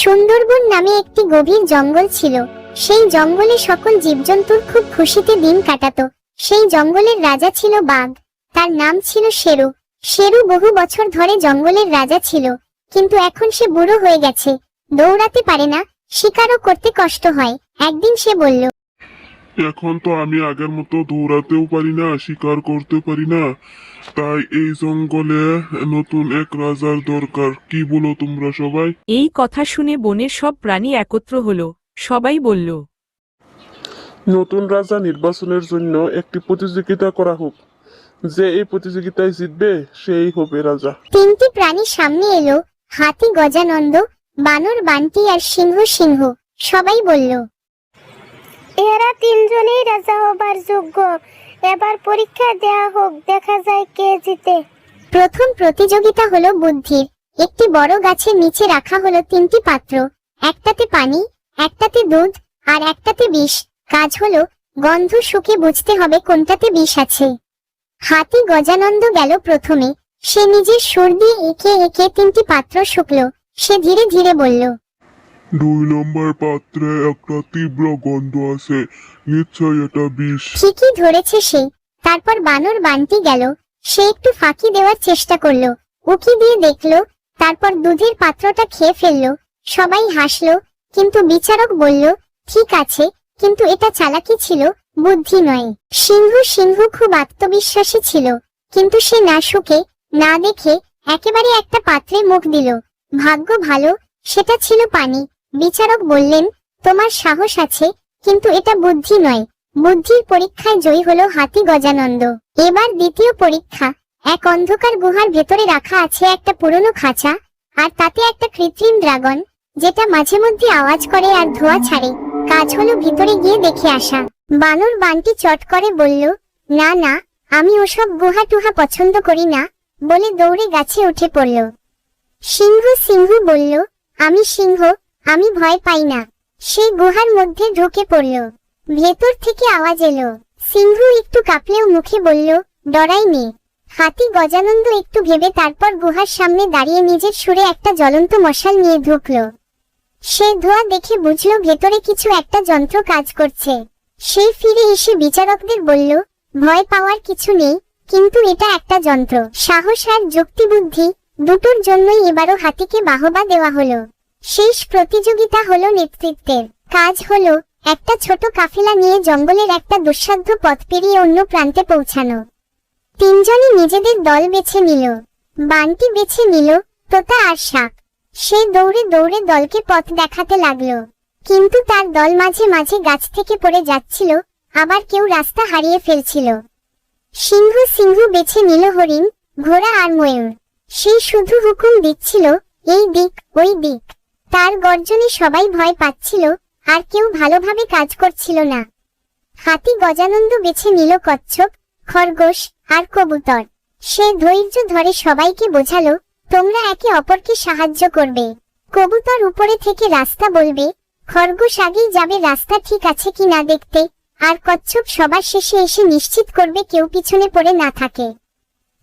সুন্দরবন নামে একটি গভীর জঙ্গল ছিল। সেই জঙ্গলে সকল জীবজন্তুর খুব খুশিতে দিন কাটাত। সেই জঙ্গলের রাজা ছিল বাঘ। তার নাম ছিল শেরু। শেরু বহু বছর ধরে জঙ্গলের রাজা ছিল। কিন্তু এখন সে বুড়ো হয়ে গেছে। দৌড়াতে পারে না। শিকারও করতে কষ্ট হয়। একদিন সে বলল এখন তো আমি আগের মতো দৌড়াতেও পারি না শিকার করতে পারি না। তাই এই জঙ্গলে নতুন এক রাজার দরকার। কি বলো তোমরা সবাই? এই কথা শুনে বনের সব প্রাণী একত্র হলো। সবাই বলল নতুন রাজা নির্বাচনের জন্য একটি প্রতিযোগিতা করা হোক। যে এই প্রতিযোগিতায় জিতবে সেই হবে রাজা। তিনটি প্রাণী সামনে এলো। হাতি গজানন্দ বানর বান্টি আর সিংহ সিংহ। সবাই বলল তিনজনেই রাজা হবার যোগ্য। এবার পরীক্ষা দেয়া হোক, দেখা যায় কে জিতে। প্রথম প্রতিযোগিতা হলো বুদ্ধির। একটি বড় গাছের নিচে রাখা হলো তিনটি পাত্র। একটাতে পানি, একটাতে দুধ, আর একটাতে বিষ। কাজ হলো গন্ধ শুকে বুঝতে হবে কোনটাতে বিষ আছে। হাতি গজানন্দ গেল প্রথমে। সে নিজের সুর দিয়ে এঁকে এঁকে তিনটি পাত্র শুকলো। সে ধীরে ধীরে বলল দুই নম্বর পাত্রে একটা তীব্র গন্ধ আছে। নিশ্চয় এটা বিষ। ঠিকই ধরেছে সে। তারপর বানর বানটি গেল। সে একটু ফাঁকি দেওয়ার চেষ্টা করল। উকি দিয়ে দেখল, তারপর দুধের পাত্রটা খেয়ে ফেলল। সবাই হাসলো, কিন্তু বিচারক বলল, ঠিক আছে, কিন্তু এটা চালাকি ছিল, বুদ্ধি নয়। সিংহ সিংহ খুব আত্মবিশ্বাসী ছিল, কিন্তু সে না শুকে, না দেখে একেবারে একটা পাত্রে মুখ দিল। ভাগ্য ভালো, সেটা ছিল পানি। বিচারক বললেন, তোমার সাহস আছে, কিন্তু এটা বুদ্ধি নয়। বুদ্ধির পরীক্ষায় জয়ী হলো হাতি গজানন্দ। এবার দ্বিতীয় পরীক্ষা। এক অন্ধকার গুহার ভেতরে রাখা আছে একটা পুরনো খাঁচা, আর তাতে একটা কৃত্রিম ড্রাগন, যেটা মাঝে মধ্যে আওয়াজ করে আর ধোঁয়া ছাড়ে। কাজ হলো ভিতরে গিয়ে দেখে আসা। বানর বানটি চট করে বলল, না না, আমি ওসব গুহা টুহা পছন্দ করি না, বলে দৌড়ে গাছে উঠে পড়ল। সিংহ সিংহ বলল, আমি সিংহ আমি ভয় পাই না। সেই গুহার মধ্যে ঢুকে পড়ল। ভেতর থেকে আওয়াজ এলো। সিংহ একটু কাঁপলেও মুখে বলল, ডরাই নে। হাতি গজানন্দ একটু ভেবে তারপর গুহার সামনে দাঁড়িয়ে নিজের সুরে একটা জ্বলন্ত মশাল নিয়ে ঢুকলো। সে ধোয়া দেখে বুঝলো ভেতরে কিছু একটা যন্ত্র কাজ করছে। সে ফিরে এসে বিচারকদের বলল, ভয় পাওয়ার কিছু নেই, কিন্তু এটা একটা যন্ত্র। সাহস আর যুক্তিবুদ্ধি দুটোর জন্যই এবারও হাতিকে বাহবা দেওয়া হলো। শেষ প্রতিযোগিতা হলো নেতৃত্বের। কাজ হলো একটা ছোট কাফেলা নিয়ে জঙ্গলের একটা দুঃসাধ্য পথ পেরিয়ে অন্য প্রান্তে পৌঁছানো। তিনজনই নিজেদের দল বেছে নিল। বানটি বেছে নিল তোতা আর শাক। সে দৌড়ে দৌড়ে দলকে পথ দেখাতে লাগল। কিন্তু তার দল মাঝে মাঝে গাছ থেকে পড়ে যাচ্ছিল, আবার কেউ রাস্তা হারিয়ে ফেলছিল। সিংহ সিংহ বেছে নিল হরিণ, ঘোড়া আর ময়ূর। সে শুধু হুকুম দিচ্ছিল, এই দিক, ওই দিক। তার গর্জনে সবাই ভয় পাচ্ছিল, আর কেউ ভালোভাবে কাজ করছিল না। হাতি গজানন্দ বেছে নিল কচ্ছপ, খরগোশ আর কবুতর। সে ধৈর্য ধরে সবাইকে বোঝালো, তোমরা একে অপরকে সাহায্য করবে। কবুতর উপরে থেকে রাস্তা বলবে, খরগোশ আগেই যাবে, রাস্তা ঠিক আছে কি না দেখতে, আর কচ্ছপ সবার শেষে এসে নিশ্চিত করবে কেউ পিছনে পড়ে না থাকে।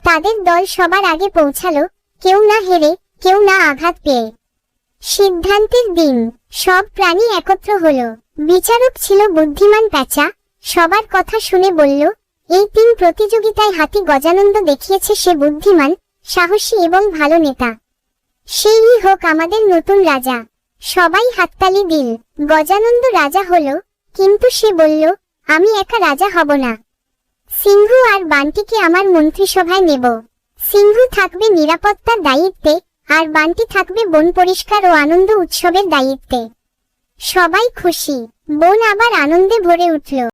তাদের দল সবার আগে পৌঁছালো, কেউ না হেরে, কেউ না আঘাত পেয়ে। সিদ্ধান্তের দিন, সব প্রাণী একত্র হলো। বিচারক ছিল বুদ্ধিমান প্যাঁচা, সবার কথা শুনে বলল, এই তিন প্রতিযোগিতায় হাতি গজানন্দ দেখিয়েছে সে বুদ্ধিমান, সাহসী এবং ভালো নেতা। সেই হোক আমাদের নতুন রাজা। সবাই হাততালি দিল, গজানন্দ রাজা হলো, কিন্তু সে বলল, আমি একা রাজা হব না। সিংহ আর বান্টিকে আমার মন্ত্রিসভায় নেব। সিংহ থাকবে নিরাপত্তার দায়িত্বে আর বান্টি থাকবে বন পরিষ্কার ও আনন্দ উৎসবের দায়িত্বে। সবাই খুশি। বোন আবার আনন্দে ভরে উঠল।